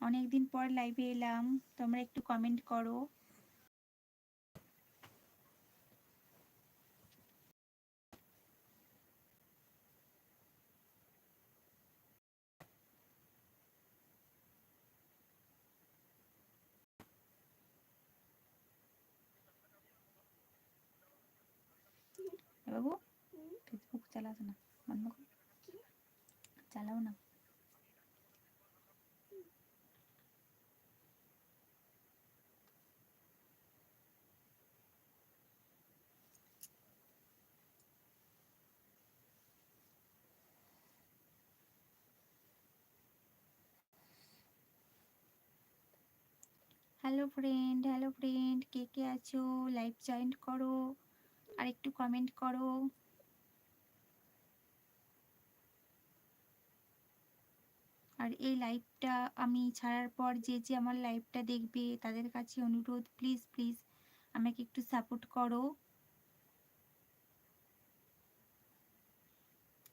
অনেকদিন পর লাইভে এলাম, তোমরা একটু কমেন্ট করো। বাবু ফেসবুক চালাতো না, বন্ধ চালাও না। হ্যালো ফ্রেন্ড হ্যালো ফ্রেন্ড কে কে আছো? লাইভ জয়েন্ট করো। আর একটু কমেন্ট করো। আর এই লাইভটা আমি ছাড়ার পর যে যে আমার লাইভটা দেখবে, তাদের কাছে অনুরোধ প্লিজ প্লিজ আমাকে একটু সাপোর্ট করো।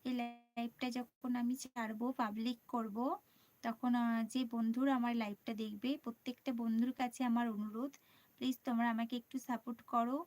এই লাইভটা যখন আমি ছাড়বো পাবলিক করব তখন যে বন্ধুরা আমার লাইভটা দেখবে, প্রত্যেকটা বন্ধুর কাছে আমার অনুরোধ প্লিজ তোমরা আমাকে একটু সাপোর্ট করো।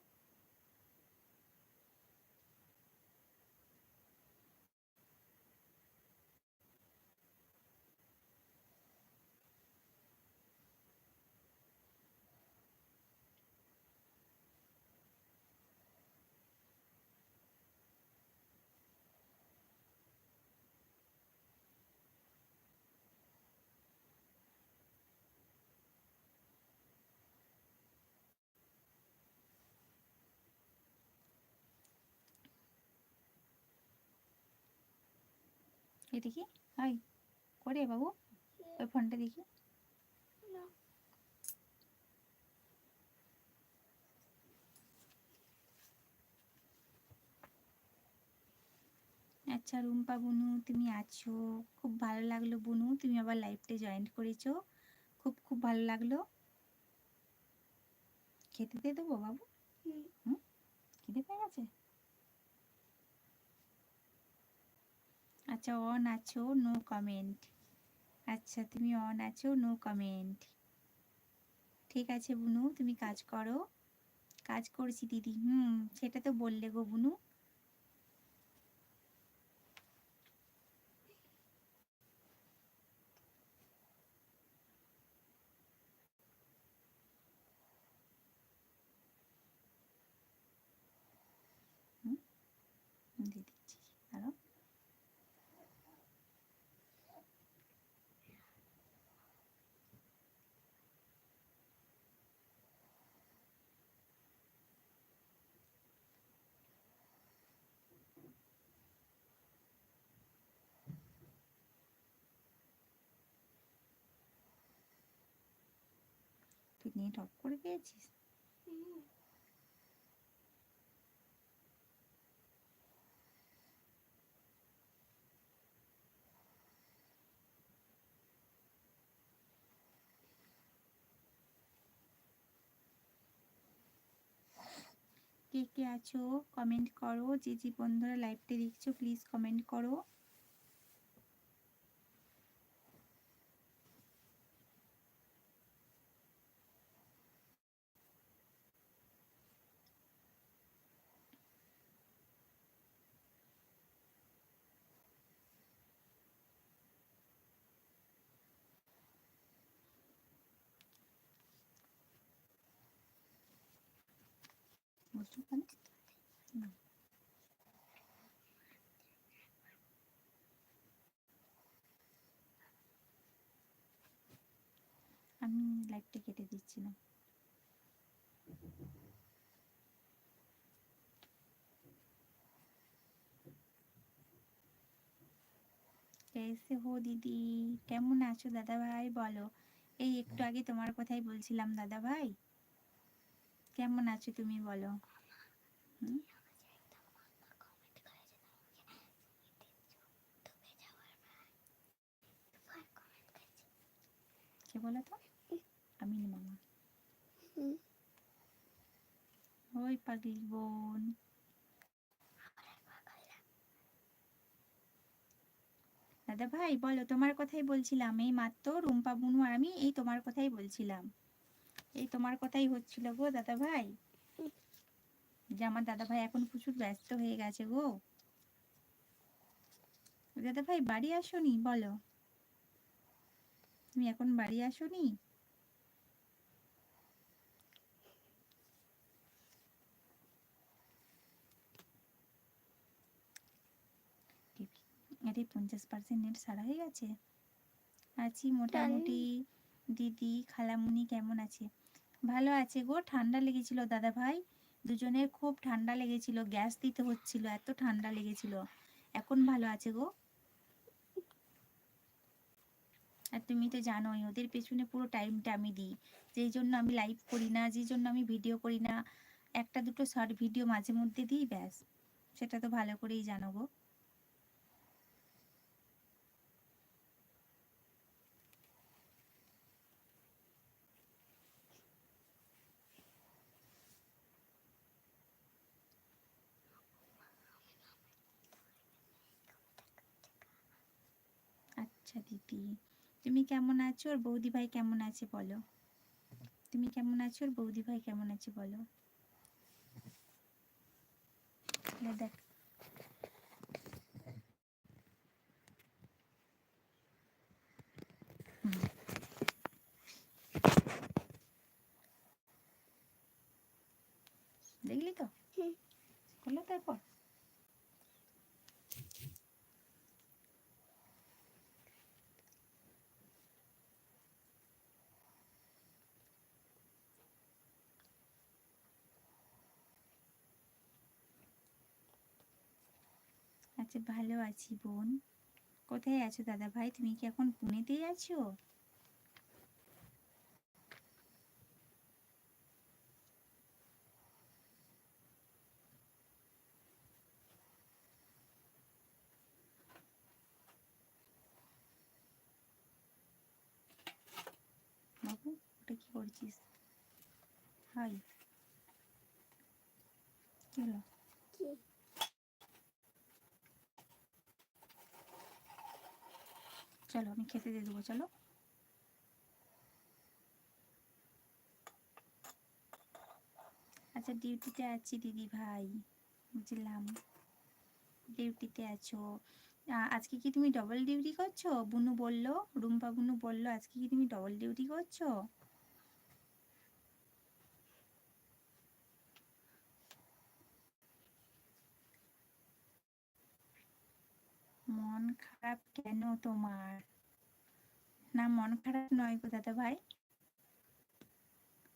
এ দেখি। হাই করে বাবু? ওই ফোনটা দেখি। আচ্ছা রুম্পা বুনু তুমি আছো? খুব ভালো লাগল বুনু তুমি আবার লাইভটা জয়েন করেছ। খুব খুব ভালো লাগল। খেতে দিয়ে দেবো বাবু? হুম? খিদে পেয়ে গেছে? আচ্ছা অন আছো নো কমেন্ট আচ্ছা তুমি অন আছো নো কমেন্ট ঠিক আছে, বুনু, তুমি কাজ করো। কাজ করছি, দিদি। হুম, সেটা তো বললে গো বুনু দিয়ে দিচ্ছি আরও তুই নেট অফ করে দিয়েছিস কে কে আছো? কমেন্ট করো। যে যে বন্ধুরা লাইভটা দেখছ প্লিজ কমেন্ট করো। Hmm. আমি লাইটটা কেটে দিচ্ছি না। কেসে হো দিদি কেমন আছো দাদা ভাই বলো। এই একটু আগে তোমার কথাই বলছিলাম দাদা ভাই কেমন আছো তুমি বলো? কে বলো তো? আমি মামা। ওই পাগলি বোন। দাদা ভাই, বলো তোমার কথাই বলছিলাম। এই মাত্র রুম্পা, বুনু আর আমি, এই তোমার কথাই বলছিলাম। এই তোমার কথাই হচ্ছিল গো দাদা ভাই যে আমার দাদা ভাই এখন প্রচুর ব্যস্ত হয়ে গেছে গো। দাদা ভাই বাড়ি আসোনি? বলো। তুমি এখন বাড়ি আসোনি? পঞ্চাশ পার্সেন্ট নেট সারা হয়ে গেছে? আছি মোটামুটি। দিদি, খালামুনি কেমন আছে? ভালো আছে গো, ঠান্ডা লেগেছিল দাদা ভাই। দুজনের খুব ঠান্ডা লেগেছিল, গ্যাস দিতে হচ্ছিল, এত ঠান্ডা লেগেছিল। এখন ভালো আছে গো? আর তুমি তো জানোই, ওদের পেছনে পুরো টাইমটা আমি দিই। যেই জন্য আমি লাইভ করি না, যেই জন্য আমি ভিডিও করি না, একটা দুটো শর্ট ভিডিও মাঝে মধ্যে দিই, ব্যাস। সেটা তো ভালো করেই জানো গো। আচ্ছা দিদি তুমি কেমন আছো? আর বৌদি ভাই কেমন আছে বলো? তুমি কেমন আছো? আর বৌদি ভাই কেমন আছে বলো? দেখ। দেখলি তো? করল তারপর? আচ্ছা ভালো আছি বোন। কোথায় আছো দাদা ভাই তুমি কি এখন পুনেতেই আছো? বাবু, ওটা কি করছিস? হাই। কি চলো, আমি খেতে দিয়ে দেবো, চলো। আচ্ছা ডিউটিতে আছি দিদি ভাই, বুঝলাম। ডিউটিতে আছো। আজকে কি তুমি ডবল ডিউটি করছ? বুনু বলল, রুম্পা বুনু বলল, আজকে কি তুমি ডবল ডিউটি করছ? মন খারাপ কেন তোমার? না, মন খারাপ নয় গো দাদা ভাই।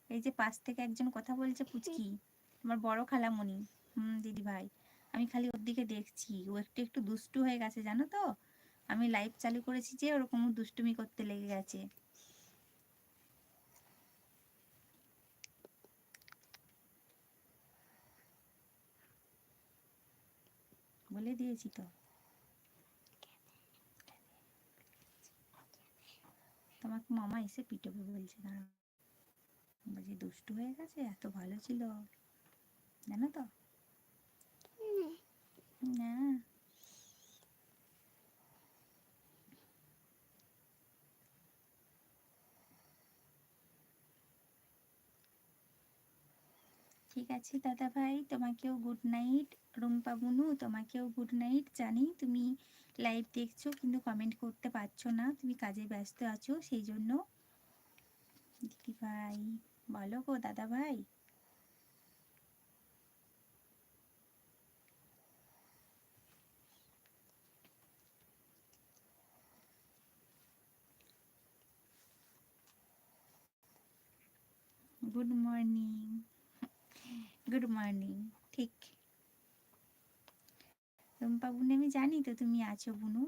এই যে পাশ থেকে একজন কথা বলছে পুচকি, আমার বড় খালামণি। হুম, দিদি ভাই, আমি খালি ওর দিকে দেখছি। ও একটু একটু দুষ্টু হয়ে গেছে, জানো তো? আমি লাইভ চালু করেছি যে ওরকম দুষ্টুমি করতে লেগে গেছে। বলে দিয়েছি তো। তোমাকে মামা এসে পিটবে বলছে দাঁড়া বলছি দুষ্টু হয়ে গেছে এত ভালো ছিল। জানো তো? না ঠিক আছে, দাদা ভাই। তোমাকেও গুড নাইট রুম্পা বুনু তোমাকেও গুড নাইট জানি তুমি লাইভ দেখছ, কিন্তু কমেন্ট করতে পারছ না। তুমি কাজে ব্যস্ত আছো, সেই জন্য। দিদি ভাই, বলো গো দাদা ভাই। গুড মর্নিং গুড মর্নিং ঠিক। রুম্পা বুনু, আমি জানি তো তুমি আছো বুনু,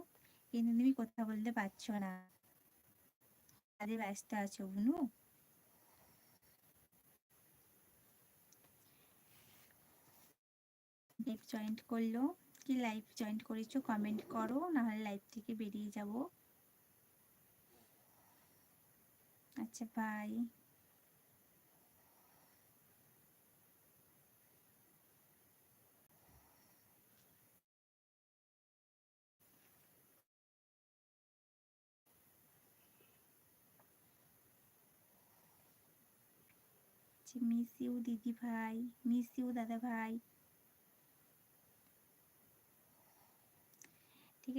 কিন্তু তুমি কথা বলতে পারছ না। কাজে ব্যস্ত আছো বুনু? লাইভ জয়েন্ট করল। কি লাইভ জয়েন্ট করেছ কমেন্ট করো, নাহলে লাইভ থেকে বেরিয়ে যাব। আচ্ছা বাই আছে মিস ইউ দিদি ভাই মিস ইউ দাদা ভাই। ঠিক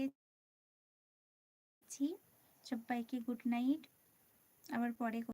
আছে, সবাইকে গুড নাইট আবার পরে